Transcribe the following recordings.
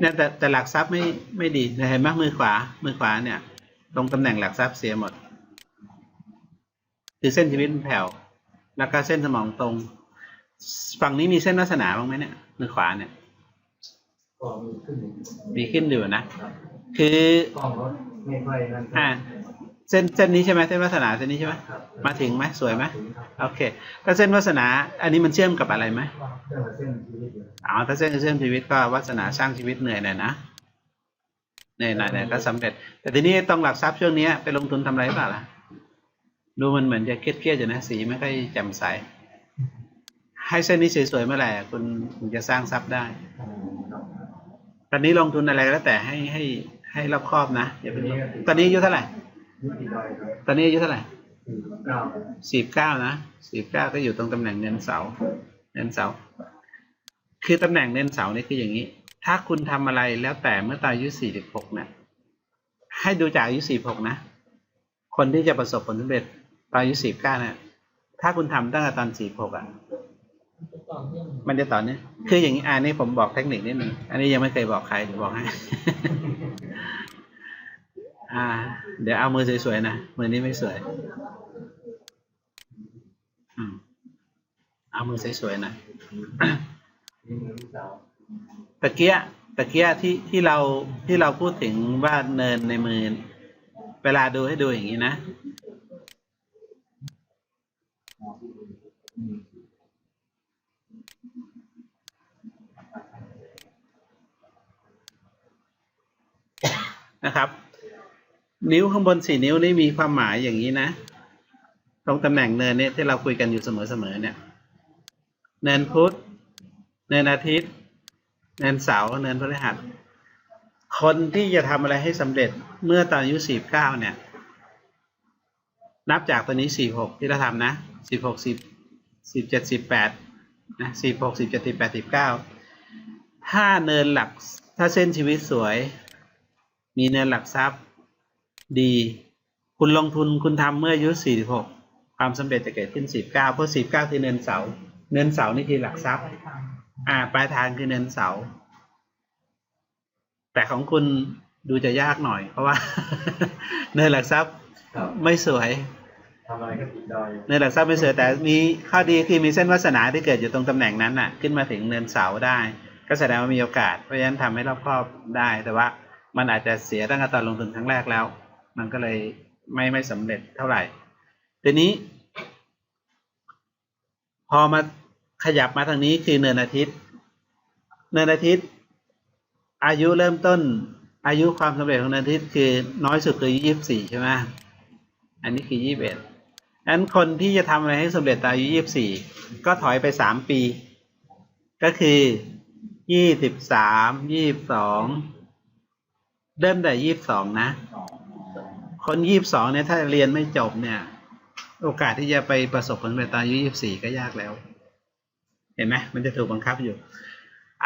เนี่ยแต่แต่หลักทรัพย์ไม่ไม่ดีเห็นไหมมือขวา มือขวาเนี่ย ตรงตำแหน่งหลักทรัพย์เสียหมด คือเส้นชีวิตมันแผ่วแล้วก็เส้นสมองตรง ฝั่งนี้มีเส้นวาสนาบ้างไหมเนี่ย มือขวาเนี่ยก็มีขึ้นมีขึ้นอยู่นะครับคือกล้องรถไม่ค่อยนั่นอ่า เส้นเส้นนี้ใช่ไหมเส้นวาสนาเส้นนี้ใช่ไหมครับมาถึงไหมสวยไหมถึงครับโอเคถ้าเส้นวาสนา อันนี้มันเชื่อมกับอะไรไหมเรื่องเส้นชีวิตอยู่อ๋อถ้าเส้นเส้นชีวิตก็วาสนาสร้างชีวิตเหนื่อยหน่อยนะเหนื่อยหน่อยเนี่ยก็สำเร็จ แต่ทีนี้ต้องหลักทรัพย์ช่วงนี้ไปลงทุนทำอะไรหรือเปล่าล่ะดูมันเหมือนจะเครียดๆอยู่นะสีไม่ค่อยแจ่มใส ให้เส้นนี้สวยๆเมื่อไหร่คุณคุณจะสร้างทรัพย์ได้อืมครับตอนนี้ลงทุนอะไรก็แล้วแต่ให้ให้ให้รอบคอบนะอย่าไปลงตอนนี้อายุเท่าไหร่ยุ ติดอยครับตอนนี้อายุเท่าไหร่สี่เก้าสี่เก้านะสี่เก้าก็อยู่ตรงตำแหน่งเนินเสา เนินเสา คือตำแหน่งเนินเสานี่คืออย่างนี้ ถ้าคุณทำอะไรแล้วแต่เมื่อตอนอายุสี่สิบหกเนี่ยให้ดูจากอายุสี่หกนะ คนที่จะประสบผลสำเร็จตอนอายุสี่เก้าเนี่ยถ้าคุณทำตั้งแต่ตอนสี่หกอะ มันจะต่อเนื่องคืออย่างนี้อันนี้ผมบอกเทคนิคนิดหนึ่งอันนี้ยังไม่เคยบอกใครเดี๋ยวบอกให้ อ่า เดี๋ยวเอามือสวยๆนะ มือนี้ไม่สวยอืมเอามือสวยๆนะตะเกียตะเกียที่ที่เราที่เราพูดถึงว่าเนินในมือ เวลาดูให้ดูอย่างนี้นะ นะครับ นิ้วข้างบนสี่นิ้วนี่มีความหมายอย่างนี้นะ ตรงตำแหน่งเนินเนี่ยที่เราคุยกันอยู่เสมอๆเนี่ย เนินพุธ เนินอาทิตย์ เนินเสาร์เนินพฤหัส คนที่จะทำอะไรให้สำเร็จเมื่อตอนอายุสี่เก้าเนี่ย นับจากตอนนี้สี่หกที่เราทำนะสิบหกสิบสิบเจ็ดสิบแปดนะสิบหกสิบเจ็ดสิบแปดสิบเก้าถ้าเนินหลักถ้าเส้นชีวิตสวย มีเนินหลักทรัพย์ ดี คุณลงทุนคุณทำเมื่ออายุสี่สิบหกความสำเร็จจะเกิดขึ้นสิบเก้าเพราะสิบเก้าคือเนินเสา เนินเสานี่คือหลักทรัพย์ อ่า ปลายทางคือเนินเสา แต่ของคุณดูจะยากหน่อย เพราะว่า เนินหลักทรัพย์ครับไม่สวยทำอะไรก็ติดดอยเนินหลักทรัพย์ไม่สวยแต่มีข้อดีคือมีเส้นวาสนาที่เกิดอยู่ตรงตำแหน่งนั้นน่ะ ขึ้นมาถึงเนินเสาได้ ก็แสดงว่ามีโอกาสเพราะฉะนั้นทำให้รอบครอบได้แต่ว่ามันอาจจะเสียตั้งแต่ตอนลงทุนครั้งแรกแล้ว มันก็เลยไม่ไม่สำเร็จเท่าไหร่ทีนี้ พอมาขยับมาทางนี้คือเนินอาทิตย์ เนินอาทิตย์ อายุเริ่มต้น อายุความสำเร็จของเนินอาทิตย์คือน้อยสุดคือยี่สิบสี่ใช่ไหมอันนี้คือยี่สิบเอ็ดนั้นคนที่จะทำอะไรให้สำเร็จตอนอายุยี่สิบสี่ก็ถอยไปสามปี ก็คือยี่สิบสามยี่สิบสองเริ่มแต่ยี่สิบสองนะ คนยี่สิบสองเนี่ยถ้าเรียนไม่จบเนี่ย โอกาสที่จะไปประสบผลสำเร็จตอนอายุยี่สิบสี่ก็ยากแล้ว เห็นไหมมันจะถูกบังคับอยู่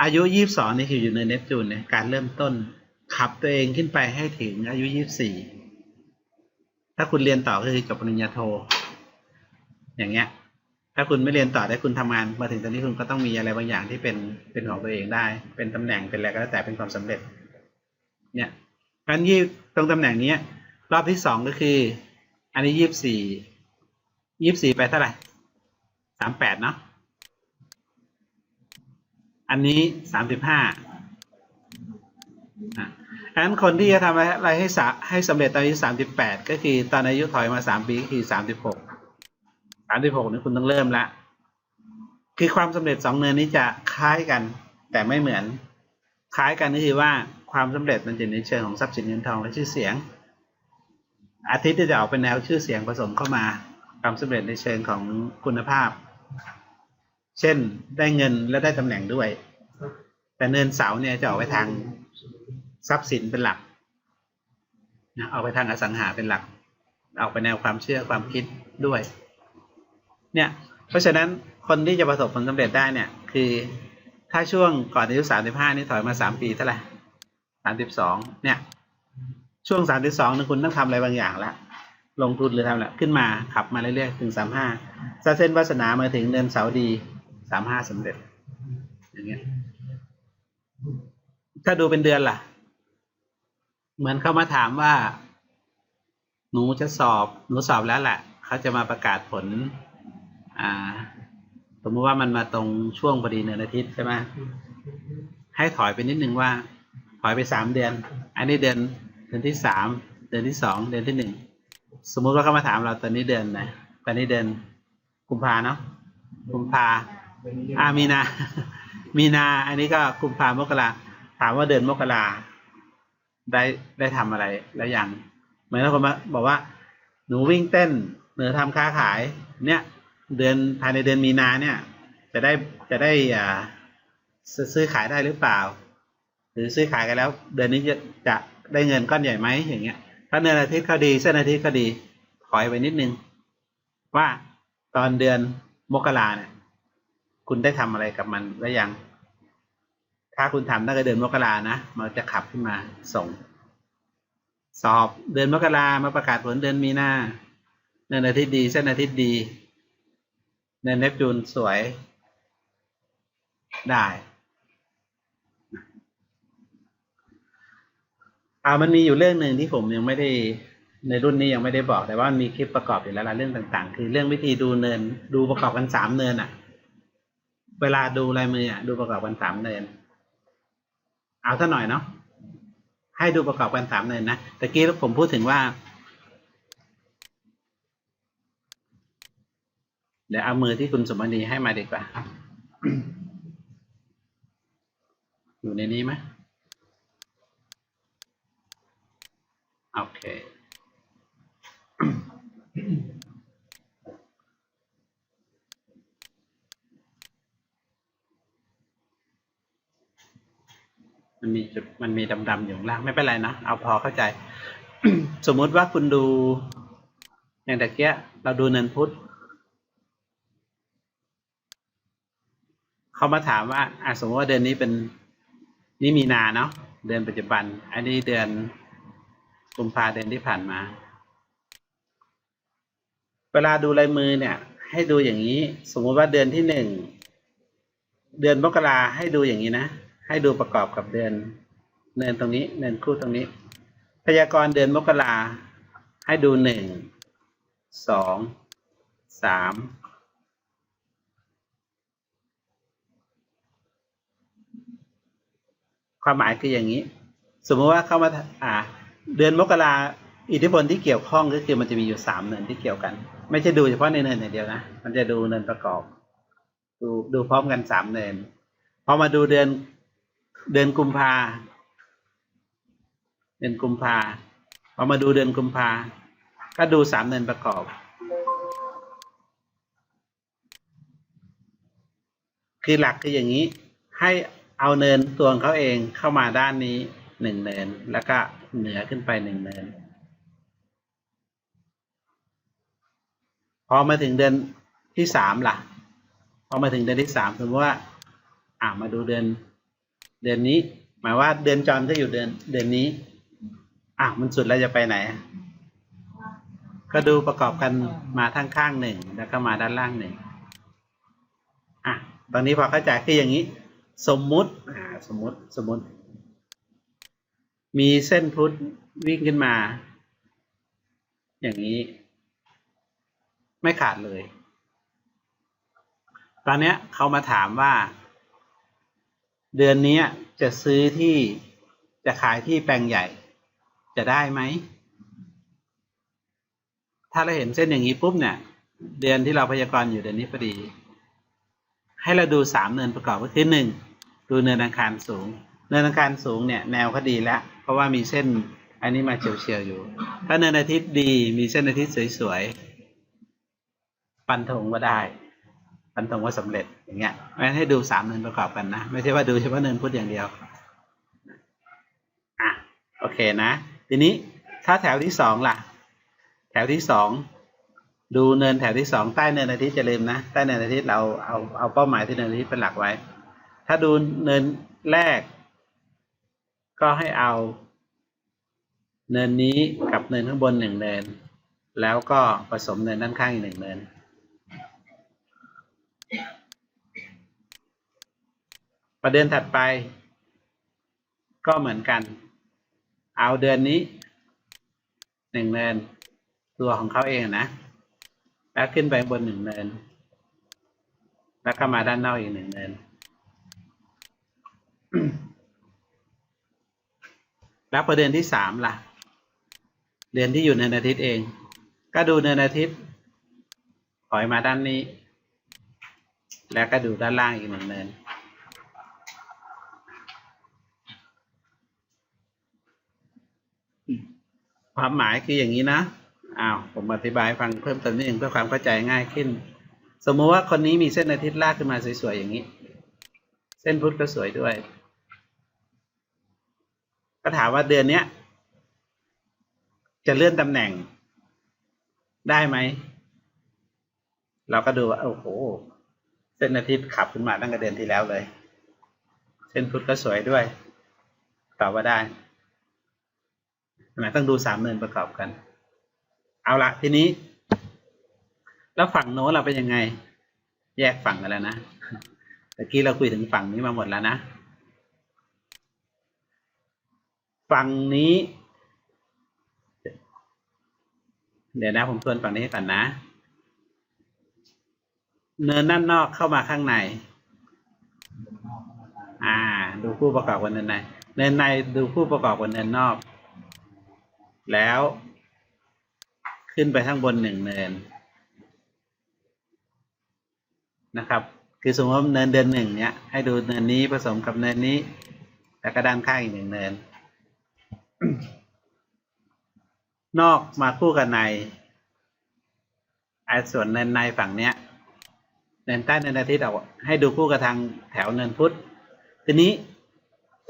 อายุยี่สิบสองนี่คืออยู่ในเนปจูนเนี่ยการเริ่มต้นขับตัวเองขึ้นไปให้ถึงอายุยี่สิบสี่ถ้าคุณเรียนต่อก็คือจบปริญญาโท อย่างเงี้ย ถ้าคุณไม่เรียนต่อได้คุณทำงานมาถึงตอนนี้คุณก็ต้องมีอะไรบางอย่างที่เป็นเป็นของตัวเองได้ เป็นตำแหน่งเป็นอะไรก็แล้วแต่เป็นความสำเร็จ เนี่ยการยี่ตรงตำแหน่งเนี้ย รอบที่สองก็คือ อันนี้ยี่สิบสี่ยี่สิบสี่ไปเท่าไหร่สามแปดเนาะอันนี้สามสิบห้าอันนั้นคนที่จะทำอะไรให้สาให้สำเร็จตอนอายุสามสิบแปดก็คือตอนอายุถอยมาสามปีก็คือสามสิบหกสามสิบหกนี่คุณต้องเริ่มละคือความสำเร็จสองเนินนี้จะคล้ายกัน แต่ไม่เหมือน คล้ายกันก็คือว่าความสำเร็จมันจะในเชิงของทรัพย์สินเงินทองและชื่อเสียง อาทิตย์จะออกเป็นแนวชื่อเสียงผสมเข้ามาความสำเร็จในเชิงของคุณภาพ เช่นได้เงินและได้ตำแหน่งด้วย แต่เนินเสาเนี่ยจะออกไปทางทรัพย์สินเป็นหลักนะออกไปทางอสังหาเป็นหลัก ออกไปแนวความเชื่อความคิดด้วย เนี่ย เพราะฉะนั้นคนที่จะประสบผลสำเร็จได้เนี่ย คือถ้าช่วงก่อนอายุสามสิบห้านี่ถอยมาสามปีเท่าไหร่สามสิบสองเนี่ย ช่วงสามสิบสองนี่คุณต้องทำอะไรบางอย่างละลงทุนหรือทำอะไรขึ้นมาขับมาเรื่อยๆถึงสามห้าถ้าเส้นวาสนามาถึงเนินเสาดีสามห้าสำเร็จ อย่างเงี้ย ถ้าดูเป็นเดือนล่ะ เหมือนเขามาถามว่า หนูจะสอบ หนูสอบแล้วแหละเขาจะมาประกาศผล อ่า สมมติว่ามันมาตรงช่วงพอดีเนือนอาทิตย์ใช่ไหมให้ถอยไปนิดนึงว่า ถอยไปสามเดือน อันนี้เดือน ดือนที่สามเดือนที่สองเดือนที่หนึ่งสมมุติว่าเขามาถามเราตอนนี้เดือนไหนตอนนี้เดือนกุมภาเนาะกุมภาอามีนา มีนา อันนี้ก็กุมภามกราถามว่าเดือนมกราได้ได้ทำอะไรแล้วยังเหมือนคนมาบอกว่า หนูวิ่งเต้นหนูทำค้าขาย เนี่ย เดือนภายในเดือนมีนาเนี่ย จะได้จะได้อ่าซื้อซื้อขายได้หรือเปล่า หรือซื้อขายกันแล้ว เดือนนี้จะจะ ได้เงินก้อนใหญ่ไหมอย่างเงี้ย ถ้าเดือนอาทิตย์เขาดีเส้นอาทิตย์เขาดีถอยไปนิดนึง ว่าตอนเดือนมกราเนี่ย คุณได้ทำอะไรกับมันแล้วยัง ถ้าคุณทำตั้งแต่เดือนมกรานะมันจะขับขึ้นมาส่ง สอบเดือนมกรามาประกาศผลเดือนมีนาเดือนอาทิตย์ดี เส้นอาทิตย์ดีเดือนเนปจูนสวยได้ อ่ามันมีอยู่เรื่องหนึ่งที่ผมยังไม่ได้ในรุ่นนี้ยังไม่ได้บอกแต่ว่ามีคลิปประกอบอยู่แล้วละเรื่องต่างๆ คือเรื่องวิธีดูเนิน ดูประกอบกันสามเนินอะ เวลาดูลายมืออะดูประกอบกันสามเนิน เอาซะหน่อยเนาะให้ดูประกอบกันสามเนินนะตะกี้ผมพูดถึงว่า เดี๋ยวเอามือที่คุณสมณีให้มาดีกว่า อยู่ในนี้ไหมโอเค มันมีจุดมันมีดำๆอยู่ล่างไม่เป็นไรนะ เอาพอเข้าใจ สมมุติว่าคุณดู อย่างตะเกียเราดูเนินพุทธเขามาถามว่าอะสมมติว่าเดือนนี้เป็นนี่มีนาเนาะเดือนปัจจุบัน อันนี้เดือนกุมภาเดือนที่ผ่านมา เวลาดูลายมือเนี่ย ให้ดูอย่างนี้ สมมติว่าเดือนที่หนึ่งเดือนมกราให้ดูอย่างนี้นะ ให้ดูประกอบกับเดือน เนินตรงนี้เนินคู่ตรงนี้ พยากรณ์เดือนมกราให้ดูหนึ่งสองสามความหมายคืออย่างนี้ สมมติว่าเข้ามาอ่า เดือนมกราอิทธิพลที่เกี่ยวข้องก็คือมันจะมีอยู่สามเนินที่เกี่ยวกัน ไม่ใช่ดูเฉพาะในเนินอย่างเดียวนะ มันจะดูเนินประกอบ ดูดูพร้อมกันสามเนินพอมาดูเดือนเดือนกุมภา เดือนกุมภาพอมาดูเดือนกุมภาก็ดูสามเนินประกอบ คือหลักคืออย่างนี้ให้เอาเนินตัวของเขาเองเข้ามาด้านนี้หนึ่งเนิน แล้วก็เหนือขึ้นไปหนึ่งเนิน พอมาถึงเดือนที่สามล่ะ พอมาถึงเดือนที่สามสมมติว่า อ่ามาดูเดือน เดือนนี้ หมายว่าเดือนจรก็อยู่เดือนเดือนนี้ อะมันสุดแล้วจะไปไหน ก็ดูประกอบกันมาทั้งข้างหนึ่งแล้วก็มาด้านล่างหนึ่งอะตอนนี้พอเข้าใจคืออย่างนี้ สมมุติอ่าสมมุติสมมุติ มีเส้นพุทธวิ่งขึ้นมา อย่างนี้ ไม่ขาดเลย ตอนเนี้ยเขามาถามว่า เดือนนี้จะซื้อที่จะขายที่แปลงใหญ่ จะได้ไหม ถ้าเราเห็นเส้นอย่างนี้ปุ๊บเนี่ย เดือนที่เราพยากรณ์อยู่เดือนนี้พอดี ให้เราดูสามเนินประกอบก็คือหนึ่งดูเนินอังคารสูง เนินอังคารสูงเนี่ยแนวก็ดีแล้ว เพราะว่ามีเส้นอันนี้มาเฉียวๆอยู่ ถ้าเนินอาทิตย์ดีมีเส้นอาทิตย์สวยๆปันธงว่าได้ปันธงว่าสำเร็จอย่างเงี้ยเพราะฉะนั้นให้ดูสามเนินประกอบกันนะ ไม่ใช่ว่าดูเฉพาะเนินพุทธอย่างเดียวอะโอเคนะ ทีนี้ถ้าแถวที่สองล่ะ แถวที่สองดูเนินแถวที่สองใต้เนินอาทิตย์จะลืมนะใต้เนินอาทิตย์เราเอาเอาเป้าหมายที่เนินอาทิตย์เป็นหลักไว้ ถ้าดูเนินแรก ก็ให้เอา เนินนี้กับเนินข้างบนหนึ่งเนิน แล้วก็ผสมเนินด้านข้างอีกหนึ่งเนินประเด็นถัดไป ก็เหมือนกัน เอาเดือนนี้หนึ่งเนิน ตัวของเขาเองนะ แล้วขึ้นไปบนหนึ่งเนิน แล้วก็มาด้านนอกอีกหนึ่งเนิน แล้วพอเดือนที่สามล่ะ เดือนที่อยู่เนินอาทิตย์เอง ก็ดูเนินอาทิตย์ถอยมาด้านนี้ แล้วก็ดูด้านล่างอีกหนึ่งเนิน ความหมายคืออย่างนี้นะอ้าวผมอธิบายฟังเพิ่มเติมนิดนึงเพื่อความเข้าใจง่ายขึ้น สมมุติว่าคนนี้มีเส้นอาทิตย์ลากขึ้นมาสวยๆอย่างนี้ เส้นพุธก็สวยด้วย ก็ถามว่าเดือนเนี้ย จะเลื่อนตำแหน่ง ได้ไหม เราก็ดูว่าโอ้โห เส้นอาทิตย์ขับขึ้นมาตั้งแต่เดือนที่แล้วเลย เส้นพุธก็สวยด้วยตอบว่าได้ ทำไมต้องดูสามเนินประกอบกัน เอาละทีนี้ แล้วฝั่งโน้นเราเป็นยังไง แยกฝั่งกันแล้วนะตะกี้เราคุยถึงฝั่งนี้มาหมดแล้วนะ ฝั่งนี้ เดี๋ยวนะผมทวนฝั่งนี้ให้ก่อนนะ เนินด้านนอกเข้ามาข้างใน อ่า ดูคู่ประกอบกับเนินใน เนินในดูคู่ประกอบกับเนินนอก แล้ว ขึ้นไปข้างบนหนึ่งเนินนะครับ คือสมมติว่าเนินเดือนหนึ่งเนี้ยให้ดูเนินนี้ผสมกับเนินนี้ แล้วก็ด้านข้างอีกหนึ่งเนิน นอกมาคู่กับในไอ้ส่วนเนินในฝั่งเนี้ย เนินใต้เนินอาทิตย์เอาให้ดูคู่กับทางแถวเนินพุธทีนี้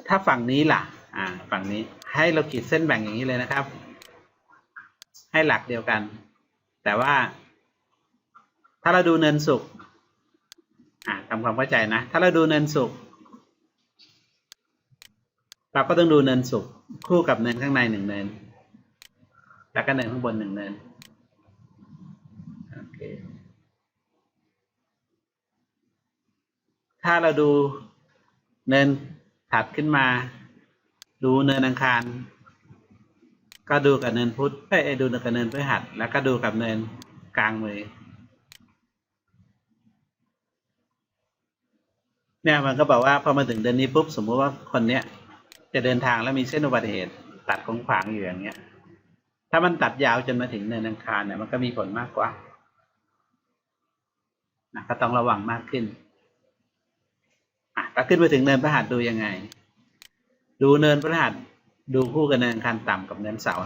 ถ้าฝั่งนี้ล่ะ อ่า ฝั่งนี้ให้เราขีดเส้นแบ่งอย่างนี้เลยนะครับ ให้หลักเดียวกัน แต่ว่า ถ้าเราดูเนินสุขอ่าทำความเข้าใจนะ ถ้าเราดูเนินสุขเราก็ต้องดูเนินสุขคู่กับเนินข้างในหนึ่งเนิน แล้วก็เนินข้างบนหนึ่งเนินโอเคถ้าเราดูเนินถัดขึ้นมา ดูเนินอังคาร ก็ดูกับเนินพุทธเอ้ยดูกับเนินพฤหัส แล้วก็ดูกับเนินกลางมือ เนี่ยมันก็บอกว่าพอมาถึงเดือนนี้ปุ๊บสมมุติว่าคนเนี้ยจะเดินทางแล้วมีเส้นอุบัติเหตุ ตัดของขวางอยู่อย่างเงี้ย ถ้ามันตัดยาวจนมาถึงเนินอังคารเนี่ยมันก็มีผลมากกว่านะก็ต้องระวังมากขึ้นอะถ้าขึ้นไปถึงเนินพระหัสดูยังไง ดูเนินพระหัส ดูคู่กับเนินอังคารต่ำกับเนินเสาร์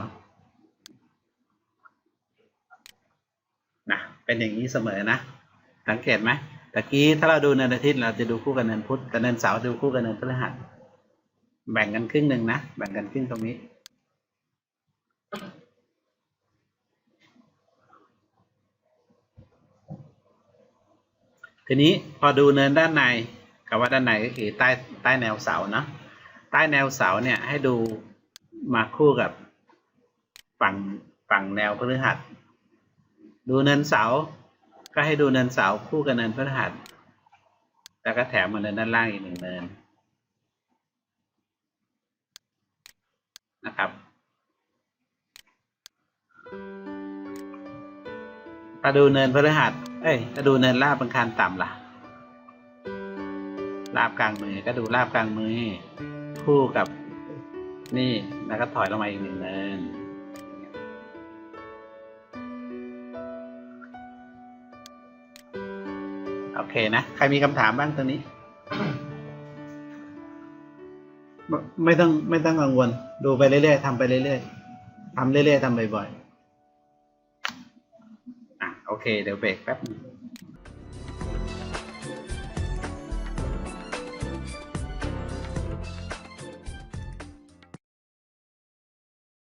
นะเป็นอย่างนี้เสมอนะ สังเกตไหมตะกี้ถ้าเราดูเนินอาทิตย์เราจะดูคู่กับเนินพุธแต่เนินเสาดูคู่กับเนินพฤหัสแบ่งกันครึ่งหนึ่งนะแบ่งกันครึ่งตรงนี้ทีนี้พอดูเนินด้านในกับว่าด้านในก็คือใต้ใต้แนวเสาเนาะใต้แนวเสาเนี่ยให้ดู มาคู่กับฝั่งฝั่งแนวพฤหัส ดูเนินเสา ก็ให้ดูเนินเสาคู่กับเนินพฤหัส แล้วก็แถมมาเนินด้านล่างอีกหนึ่งเนินนะครับ ถ้าดูเนินพฤหัส เอ้ย ถ้าดูเนินลาบอังคารต่ำล่ะ ลาบกลางมือ ก็ดูลาบกลางมือ คู่กับ นี่แล้วก็ถอยลงมาอีกหนึ่งเนินโอเคนะ ใครมีคำถามบ้างตรงนี้ ไม่ต้องไม่ต้องกังวล ดูไปเรื่อยๆทำไปเรื่อยๆทำเรื่อยๆทำบ่อยๆอะโอเค เดี๋ยวเบรกแป๊บนึง